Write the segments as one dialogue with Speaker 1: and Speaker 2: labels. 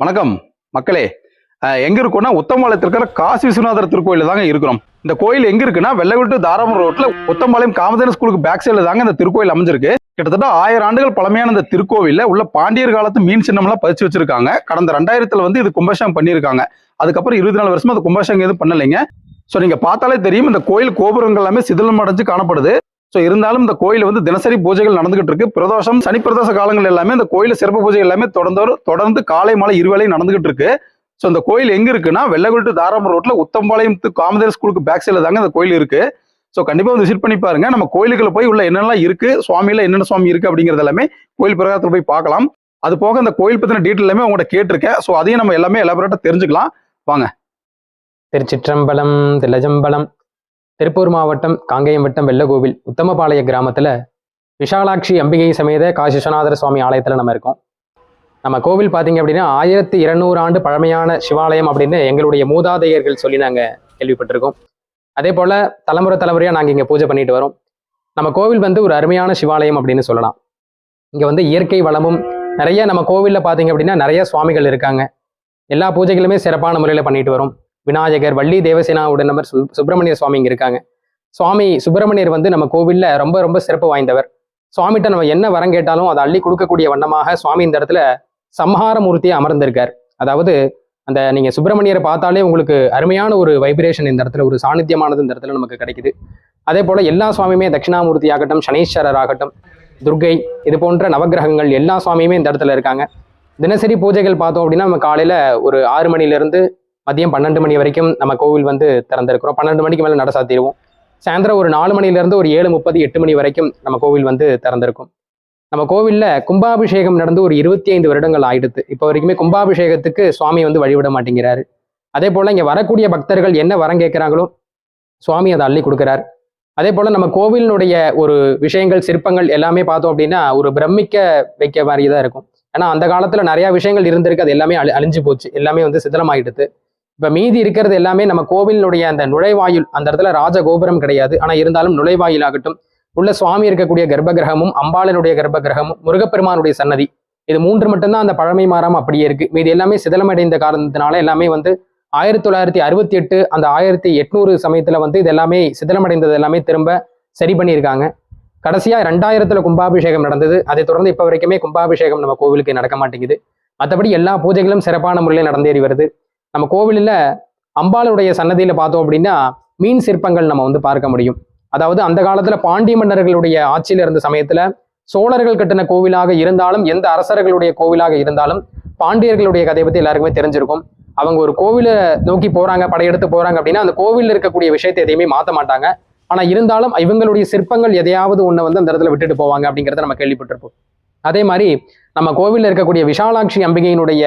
Speaker 1: வணக்கம். மக்களே எங்க இருக்கோம்னா உத்தம்பாளையத்தில் இருக்கிற காசி விஸ்வநாதர் திருக்கோயில தாங்க இருக்கிறோம். இந்த கோயில் எங்க இருக்குன்னா வெள்ளகுட்டு தாராபுரம் ரோட்ல உத்தம்பாளையம் காமதேன ஸ்கூலுக்கு பேக் சைடுல தாங்க இந்த திருக்கோயில் அமைஞ்சிருக்கு. கிட்டத்தட்ட ஆயிரம் ஆண்டுகள் பழமையான இந்த திருக்கோவில்ல உள்ள பாண்டியர் காலத்து மீன் சின்னம்லாம் பதிச்சு வச்சிருக்காங்க. கடந்த ரெண்டாயிரத்துல வந்து இது கும்பாஷம் பண்ணியிருக்காங்க. அதுக்கப்புறம் இருபத்தி நாலு வருஷமா அது கும்பாஷம் எதுவும் பண்ணலைங்க. ஸோ நீங்க பார்த்தாலே தெரியும் இந்த கோயில் கோபுரங்கள் எல்லாமே சிதிலம் அடைஞ்சு காணப்படுது. ஸோ இருந்தாலும் இந்த கோயில் வந்து தினசரி பூஜைகள் நடந்துகிட்டு இருக்கு. பிரதோஷம் சனி பிரதோஷ காலங்கள் எல்லாமே இந்த கோயில சிறப்பு பூஜை எல்லாமே தொடர்ந்து தொடர்ந்து காலை மாலை இருவேளையும் நடந்துகிட்டு இருக்கு. ஸோ இந்த கோயில் எங்க இருக்குன்னா வெள்ளகுட்டு தாராபுரம் ரோட்ல உத்தம்பாளையம் காமதேர் ஸ்கூலுக்கு பேக் சைடில் தாங்க இந்த கோயில் இருக்கு. ஸோ கண்டிப்பாக வந்து விசிட் பண்ணி பாருங்க. நம்ம கோயிலுக்குள்ள போய் உள்ள என்னெல்லாம் இருக்கு சுவாமியில என்னென்ன சுவாமி இருக்கு அப்படிங்கிறது எல்லாமே கோயில் பிரகாரத்தில் போய் பார்க்கலாம். அது போக இந்த கோயில் பத்தின டீட்டெயில் எல்லாமே உங்கள்கிட்ட கேட்டிருக்கேன். ஸோ அதையும் நம்ம எல்லாமே எலாபரேட்டா தெரிஞ்சுக்கலாம். வாங்க.
Speaker 2: திருச்சிற்றம்பலம் திலஜம்பலம் திருப்பூர் மாவட்டம் காங்கேயம் வட்டம் வெள்ளகோவில் உத்தமபாளைய கிராமத்தில் விஷாலாட்சி அம்பிகை சமேத காசி சுவாமி ஆலயத்தில் நம்ம இருக்கோம். நம்ம கோவில் பார்த்தீங்க அப்படின்னா ஆயிரத்தி இருநூறு ஆண்டு பழமையான சிவாலயம் அப்படின்னு எங்களுடைய மூதாதையர்கள் சொல்லி நாங்கள் கேள்விப்பட்டிருக்கோம். அதே போல் தலைமுறை தலைமுறையாக நாங்கள் இங்கே பூஜை பண்ணிட்டு வரோம். நம்ம கோவில் வந்து ஒரு அருமையான சிவாலயம் அப்படின்னு சொல்லலாம். இங்கே வந்து இயற்கை வளமும் நிறைய நம்ம கோவிலில் பார்த்தீங்க அப்படின்னா நிறைய சுவாமிகள் இருக்காங்க. எல்லா பூஜைகளுமே சிறப்பான முறையில் பண்ணிட்டு வரோம். விநாயகர் வள்ளி தேவசேனா உடனவர் சு சுப்பிரமணிய சுவாமி இருக்காங்க. சுவாமி சுப்பிரமணியர் வந்து நம்ம கோவிலில் ரொம்ப ரொம்ப சிறப்பு வாய்ந்தவர். சுவாமிகிட்ட நம்ம என்ன வரம் கேட்டாலும் அதை அள்ளி கொடுக்கக்கூடிய வண்ணமாக சுவாமி இந்த இடத்துல சம்ஹார மூர்த்தியை அமர்ந்திருக்கார். அதாவது அந்த நீங்கள் சுப்பிரமணியரை பார்த்தாலே உங்களுக்கு அருமையான ஒரு வைப்ரேஷன் இந்த இடத்துல ஒரு சாநித்தியமானது இந்த இடத்துல நமக்கு கிடைக்குது. அதே போல் எல்லா சுவாமியுமே தட்சிணாமூர்த்தி ஆகட்டும் சனீஸ்வரர் ஆகட்டும் துர்கை இது போன்ற நவக்கிரகங்கள் எல்லா சுவாமியுமே இந்த இடத்துல இருக்காங்க. தினசரி பூஜைகள் பார்த்தோம் அப்படின்னா நம்ம காலையில் ஒரு ஆறு மணிலேருந்து மதியம் பன்னெண்டு மணி வரைக்கும் நம்ம கோவில் வந்து திறந்திருக்கிறோம். பன்னெண்டு மணிக்கு மேலே நட சாத்திடுவோம். சாயந்தரம் ஒரு நாலு மணிலேருந்து ஒரு ஏழு முப்பது எட்டு மணி வரைக்கும் நம்ம கோவில் வந்து திறந்திருக்கும். நம்ம கோவிலில் கும்பாபிஷேகம் நடந்து ஒரு இருபத்தி ஐந்து வருடங்கள் ஆயிடுது இப்போ வரைக்குமே கும்பாபிஷேகத்துக்கு சுவாமி வந்து வழிவிட மாட்டேங்கிறாரு. அதே போல் இங்கே வரக்கூடிய பக்தர்கள் என்ன வரம் கேட்குறாங்களோ சுவாமி அதை அள்ளி கொடுக்குறார். அதே போல் நம்ம கோவிலினுடைய ஒரு விஷயங்கள் சிற்பங்கள் எல்லாமே பார்த்தோம் அப்படின்னா ஒரு பிரமிக்க வைக்க மாதிரி தான் இருக்கும். ஏன்னா அந்த காலத்தில் நிறையா விஷயங்கள் இருந்திருக்கு. அது எல்லாமே அழி அழிஞ்சு போச்சு. எல்லாமே வந்து சிதிலமாயிடுது இப்போ மீதி இருக்கிறது எல்லாமே நம்ம கோவிலினுடைய அந்த நுழைவாயில் அந்த இடத்துல ராஜ கோபுரம் கிடையாது. ஆனா இருந்தாலும் நுழைவாயில் ஆகட்டும் உள்ள சுவாமி இருக்கக்கூடிய கர்ப்ப கிரகமும் அம்பாளனுடைய கர்ப்ப கிரகமும் முருகப்பெருமானுடைய சன்னதி இது மூன்று மட்டும்தான் அந்த பழமை மாறாம அப்படியே இருக்கு. மீதி எல்லாமே சிதலமடைந்த காரணத்தினால எல்லாமே வந்து ஆயிரத்தி தொள்ளாயிரத்தி அறுபத்தி எட்டு அந்த ஆயிரத்தி எட்நூறு சமயத்துல வந்து இது எல்லாமே சிதலமடைந்தது எல்லாமே திரும்ப சரி பண்ணியிருக்காங்க. கடைசியா ரெண்டாயிரத்துல கும்பாபிஷேகம் நடந்தது. அதை தொடர்ந்து இப்போ வரைக்குமே கும்பாபிஷேகம் நம்ம கோவிலுக்கு நடக்க மாட்டேங்குது. மற்றபடி எல்லா பூஜைகளும் சிறப்பான முறையில் நடந்தேறி வருது. நம்ம கோவிலில் அம்பாளுடைய சன்னதியில பார்த்தோம் அப்படின்னா மீன் சிற்பங்கள் நம்ம வந்து பார்க்க முடியும். அதாவது அந்த காலத்தில் பாண்டிய மன்னர்களுடைய ஆட்சியில் இருந்த சமயத்தில் சோழர்கள் கட்டின கோவிலாக இருந்தாலும் எந்த அரசர்களுடைய கோவிலாக இருந்தாலும் பாண்டியர்களுடைய கதையை பற்றி எல்லாருக்குமே தெரிஞ்சிருக்கும். அவங்க ஒரு கோவிலை நோக்கி போகிறாங்க படையெடுத்து போகிறாங்க அப்படின்னா அந்த கோவிலில் இருக்கக்கூடிய விஷயத்தை எதையுமே மாற்ற மாட்டாங்க. ஆனால் இருந்தாலும் இவங்களுடைய சிற்பங்கள் எதையாவது ஒன்று வந்து அந்த இடத்துல விட்டுட்டு போவாங்க அப்படிங்கிறத நம்ம கேள்விப்பட்டிருப்போம். அதே மாதிரி நம்ம கோவிலில் இருக்கக்கூடிய விஷாலாட்சி அம்பிகையினுடைய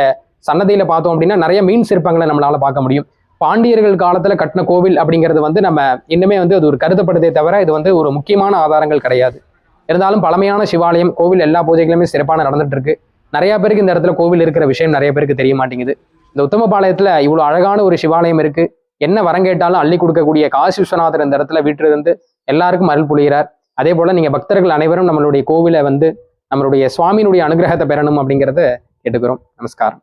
Speaker 2: சன்னதியில் பார்த்தோம் அப்படின்னா நிறைய மீன் சிற்பங்களை நம்மளால பார்க்க முடியும். பாண்டியர்கள் காலத்தில் கட்டின கோவில் அப்படிங்கிறது வந்து நம்ம இன்னுமே வந்து அது ஒரு கருதப்படுதே தவிர இது வந்து ஒரு முக்கியமான ஆதாரங்கள் கிடையாது. இருந்தாலும் பழமையான சிவாலயம் கோவில் எல்லா பூஜைகளுமே சிறப்பான நடந்துட்டு இருக்கு நிறைய பேருக்கு இந்த இடத்துல கோவில் இருக்கிற விஷயம் நிறைய பேருக்கு தெரிய மாட்டேங்குது. இந்த உத்தமபாளையத்தில் இவ்வளோ அழகான ஒரு சிவாலயம் இருக்கு. என்ன வரம் கேட்டாலும் அள்ளி கொடுக்கக்கூடிய காசி விஸ்வநாதர் இந்த இடத்துல வீட்டிலிருந்து எல்லாருக்கும் அருள் புரிகிறார். அதே போல் நீங்கள் பக்தர்கள் அனைவரும் நம்மளுடைய கோவிலை வந்து நம்மளுடைய சுவாமியினுடைய அனுகிரகத்தை பெறணும் அப்படிங்கிறத கேட்டுக்கிறோம். நமஸ்காரம்.